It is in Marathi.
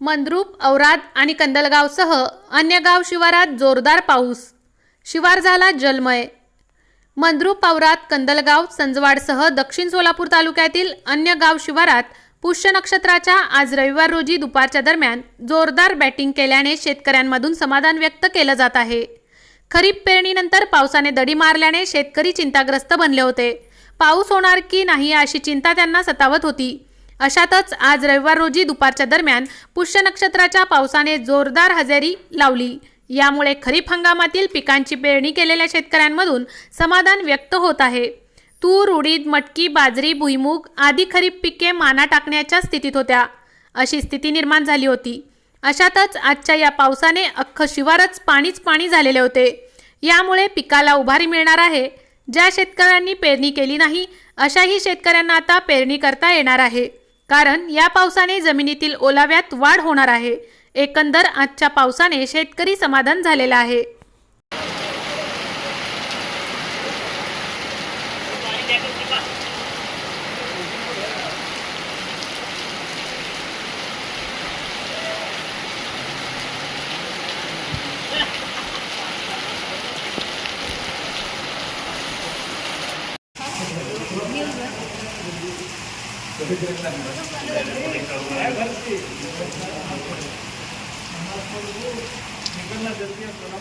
मंद्रूप औराद आणि कंदलगावसह अन्य गाव शिवारात जोरदार पाऊस. शिवार झाला जलमय. मंद्रूप औरात कंदलगाव संजवाडसह दक्षिण सोलापूर तालुक्यातील अन्य गाव शिवारात पुष्य नक्षत्राच्या आज रविवार रोजी दुपारच्या दरम्यान जोरदार बॅटिंग केल्याने शेतकऱ्यांमधून समाधान व्यक्त केलं जात आहे. खरीप पेरणीनंतर पावसाने दडी मारल्याने शेतकरी चिंताग्रस्त बनले होते. पाऊस होणार की नाही अशी चिंता त्यांना सतावत होती. अशातच आज रविवार रोजी दुपारच्या दरम्यान पुष्य नक्षत्राच्या पावसाने जोरदार हजेरी लावली. यामुळे खरीप हंगामातील पिकांची पेरणी केलेल्या शेतकऱ्यांमधून समाधान व्यक्त होत आहे. तूर उडीद मटकी बाजरी भुईमूग आदी खरीप पिके माना टाकण्याच्या स्थितीत होत्या. अशी स्थिती निर्माण झाली होती. अशातच आजच्या या पावसाने अख्खं शिवारच पाणीच पाणी झालेले होते. यामुळे पिकाला उभारी मिळणार आहे. ज्या शेतकऱ्यांनी पेरणी केली नाही अशाही शेतकऱ्यांना आता पेरणी करता येणार आहे. कारण या पावसाने जमिनीतील ओलाव्यात वाढ होणार आहे. एकंदर आजच्या पावसाने शेतकरी समाधान झालेला आहे. निकलना जल्दी है सोना